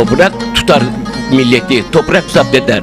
Toprak tutar milleti, toprak zapt eder.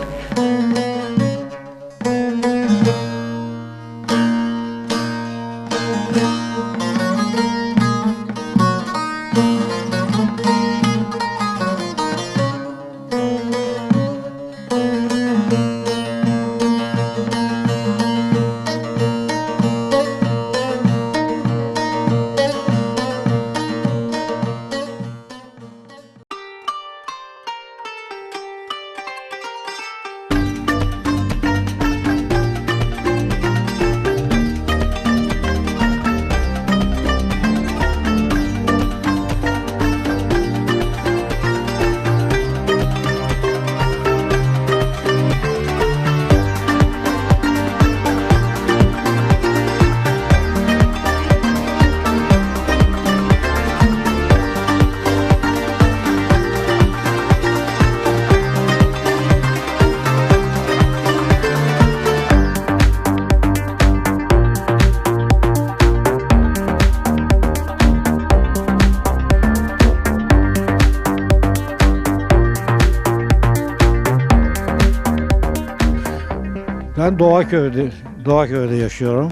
Ben Doğaköy'de, Doğaköy'de yaşıyorum.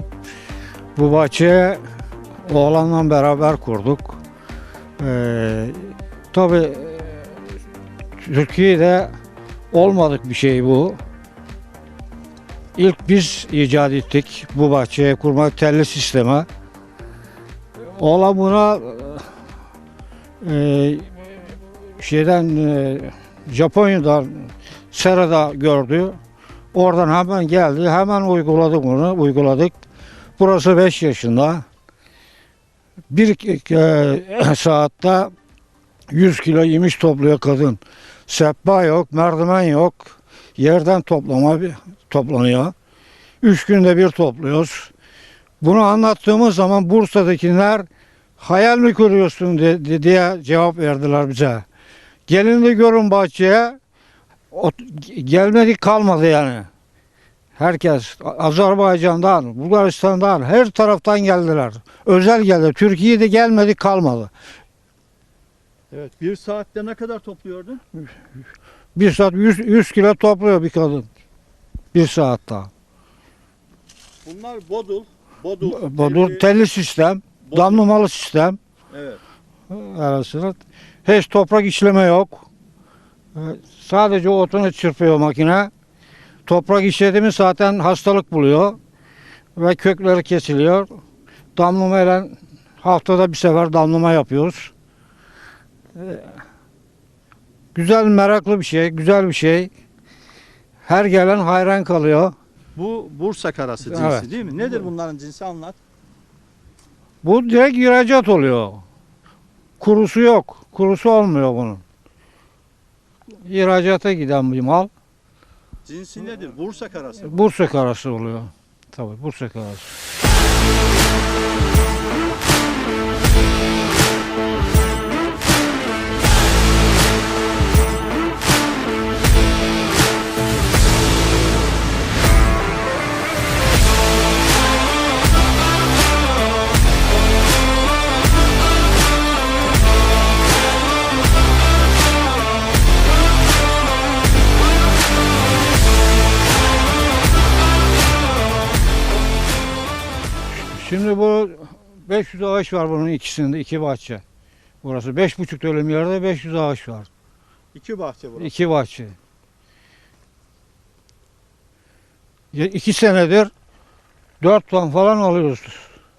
Bu bahçeye oğlanla beraber kurduk. Ee, tabii Türkiye'de olmadık bir şey bu. İlk biz icat ettik bu bahçeye kurmak telli sisteme. Oğlan buna e, şeyden e, Japonya'dan Sera'da gördü. Oradan hemen geldi. Hemen uyguladık bunu. Uyguladık. Burası 5 yaşında. Bir e, saatte 100 kilo yemiş topluyor kadın. Sehpa yok, merdiven yok. Yerden toplama toplanıyor. Üç günde bir topluyoruz. Bunu anlattığımız zaman Bursa'dakiler hayal mi kuruyorsun diye cevap verdiler bize. Gelin de görün bahçeye. Ot- gelmedik kalmadı yani. Herkes Azerbaycan'dan, Bulgaristan'dan her taraftan geldiler. Özel geldi. Türkiye'de gelmedik kalmadı. Evet. Bir saatte ne kadar topluyordun? Bir saat 100, 100 kilo topluyor bir kadın. Bir saatte. Bunlar bodul. Bodul. Bu telli, telli sistem, bodul. damlamalı sistem Evet. arasında. Hiç toprak işleme yok. Ee, Sadece otunu çırpıyor makine. Toprak işledi mi zaten hastalık buluyor. Ve kökleri kesiliyor. Damlamayla haftada bir sefer damlama yapıyoruz. Ee, Güzel, meraklı bir şey, güzel bir şey. Her gelen hayran kalıyor. Bu Bursa karası cinsi Evet. değil mi? Nedir bunların cinsi anlat. Bu direkt ihracat oluyor. Kurusu yok. Kurusu olmuyor bunun. İhracata giden bir mal. Cinsi nedir? Bursa karası. Bursa karası oluyor. Tabii Bursa karası. Şimdi bu 500 ağaç var bunun ikisinde, iki bahçe. Burası 5,5 dönüm yerde 500 ağaç var. İki bahçe burası. İki bahçe. Ya iki senedir 4 ton falan alıyoruz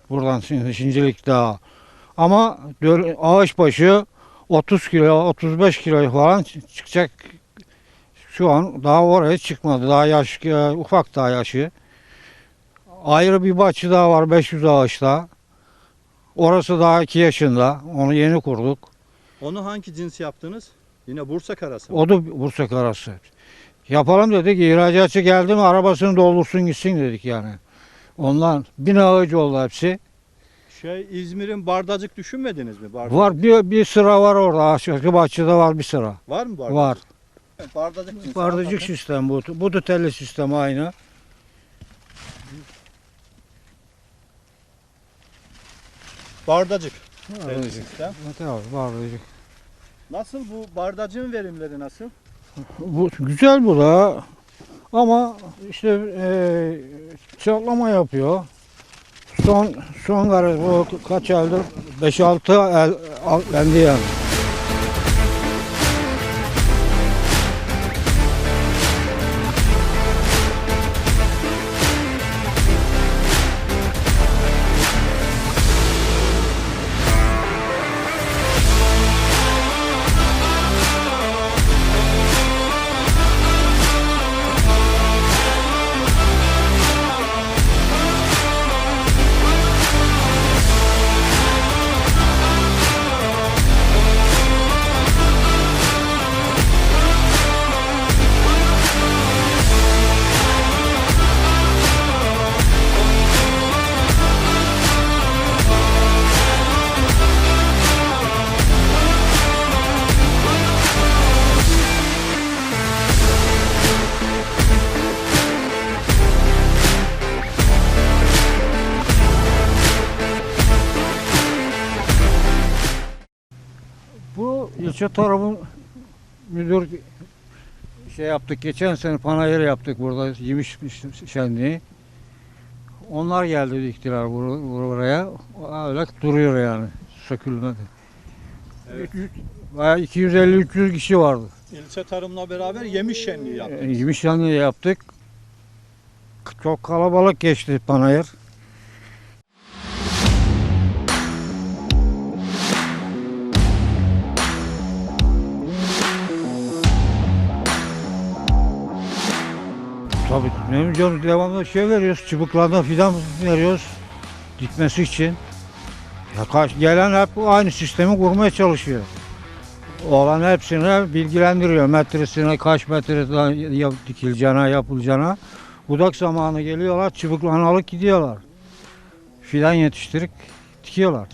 buradan şimdi Şincilik Dağı. Ama ağaç başı 30 kilo, 35 kilo falan çı- çıkacak. Şu an daha oraya çıkmadı. Daha yaş, e, ufak daha yaşı. Ayrı bir bahçe daha var 500 ağaçta. Orası daha 2 yaşında. Onu yeni kurduk. Onu hangi cins yaptınız? Yine Bursa karası. mı? O da Bursa karası. Yapalım dedik. İhracatçı geldi mi arabasını doldursun gitsin dedik yani. Ondan bin ağacı oldu hepsi. Şey İzmir'in Bardacık düşünmediniz mi? Bardacık. Var bir, bir sıra var orada. Aşağı bahçede var bir sıra. Var mı Bardacık? Var. Bardacık cinsi. Bardacık sistem bu. Bu da telli sistem aynı. Bardacık. Bardacık. Tabii bardacık. Nasıl bu bardacığın verimleri nasıl? Bu güzel bu da ama işte eee çoklama yapıyor. Son son garaj bu kaç eldir? 5-6 el al- bende yani. İlçe tarafı müdür şey yaptık geçen sene panayır yaptık burada yemiş şenliği. Onlar geldi diktiler bur- buraya. Öyle duruyor yani. Sökülmedi. Evet. Bayağı 250-300 kişi vardı. İlçe tarımla beraber yemiş şenliği E, yaptınız. Yemiş şenliği yaptık. Çok kalabalık geçti panayır. Tabii ne canım devamlı şey veriyoruz, çubuklardan fidan veriyoruz dikmesi için. Ya kaç, gelen hep aynı sistemi kurmaya çalışıyor. Olan hepsine bilgilendiriyor. Metresine, kaç metreden yap, dikileceğine, yapılacağına. Budak zamanı geliyorlar, çubuklarını alıp gidiyorlar. Fidan yetiştirip dikiyorlar.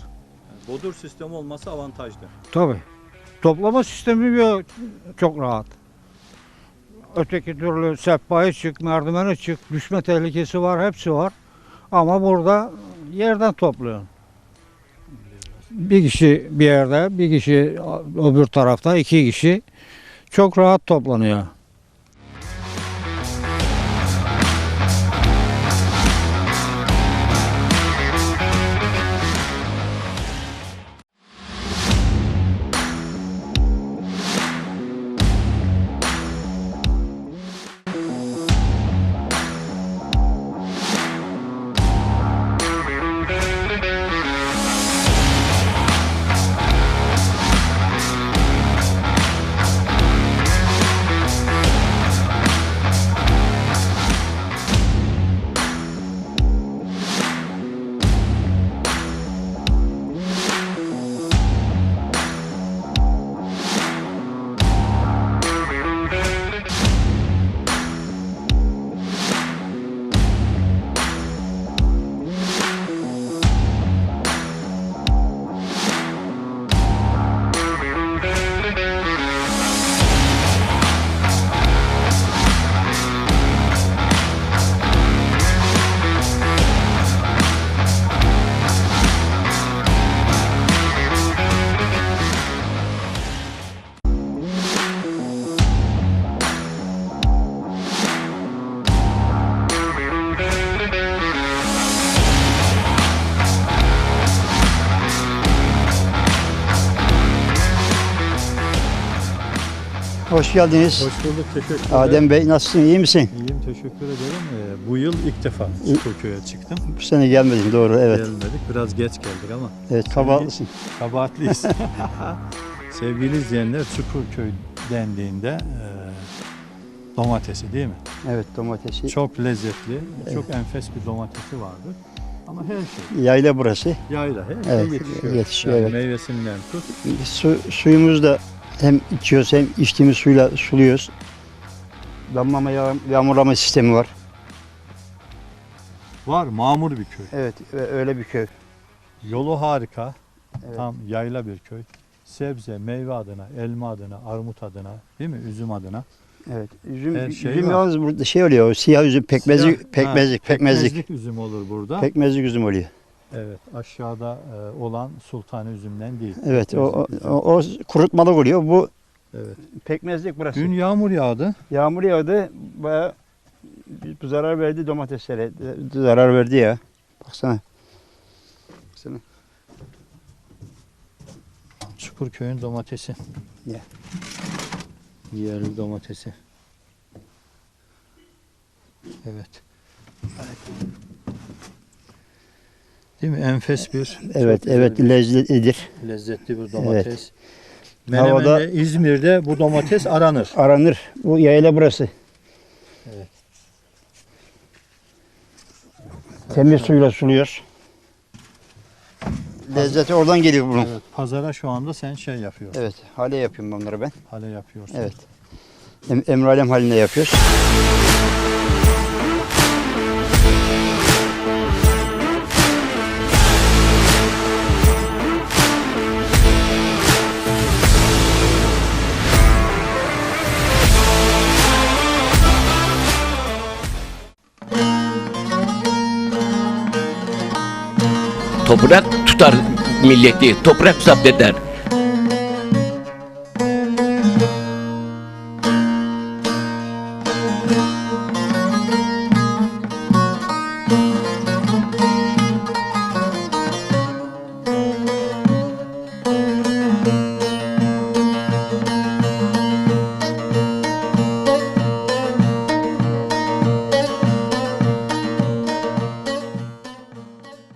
Bodur sistemi olması avantajlı. Tabii. Toplama sistemi çok rahat. Öteki türlü sehpaya çık, merdivene çık, düşme tehlikesi var, hepsi var. Ama burada yerden topluyorsun. Bir kişi bir yerde, bir kişi öbür tarafta, iki kişi çok rahat toplanıyor. Hoş geldiniz. Hoş bulduk, teşekkür ederim. Adem Bey nasılsın, iyi misin? İyiyim, teşekkür ederim. Ee, bu yıl ilk defa Çukurköy'e çıktüm. Bu sene gelmedin doğru, evet. Gelmedik, biraz geç geldik ama Evet, kabahatlısın. kabahatliyiz. Sevgili izleyenler, Çukurköy dendiğinde e, domatesi değil mi? Evet, domatesi. Çok lezzetli, çok enfes bir domatesi vardı. Ama her şey, Yayla burası. yayla her Evet, şey yetişiyor. yetişiyor, Yani evet. Meyvesinden tut. Su, suyumuzu da hem içiyoruz hem içtiğimiz suyla suluyoruz. Damlama yağ- yağmurlama sistemi var. Var, mamur bir köy. Evet, öyle bir köy. Yolu harika, Evet. tam yayla bir köy. Sebze, meyve adına, elma adına, armut adına, değil mi? Üzüm adına. Evet. Üzüm, Her şey üzüm var. yalnız burada şey oluyor, o siyah üzüm pekmezlik, Siyah- pekmezlik, ha, pekmezlik. Pekmezlik üzüm olur burada. Pekmezlik üzüm oluyor. Evet, aşağıda e, olan sultan üzümden değil. Evet o, o, o, kurutmalık oluyor. Bu Evet. pekmezlik burası. Dün yağmur yağdı. Yağmur yağdı. Bayağı bu zarar verdi domateslere. Zarar verdi ya. Baksana. Baksana. Çukurköy'ün domatesi. Ya. Yerli domatesi. Evet. Değil mi? Enfes bir. Evet evet lezzetlidir. lezzetli bir domates. Havada- Menemen'de, İzmir'de bu domates aranır. Aranır. Bu yayla burası. Evet. Temiz suyla suluyoruz. Lezzeti oradan geliyor bunun. Evet, pazara şu anda sen şey yapıyorsun. Evet, hale yapıyorum bunları ben. Hale yapıyorsun. Evet. Em emralem halinde yapıyoruz. Toprak tutar milleti, toprak zapt eder.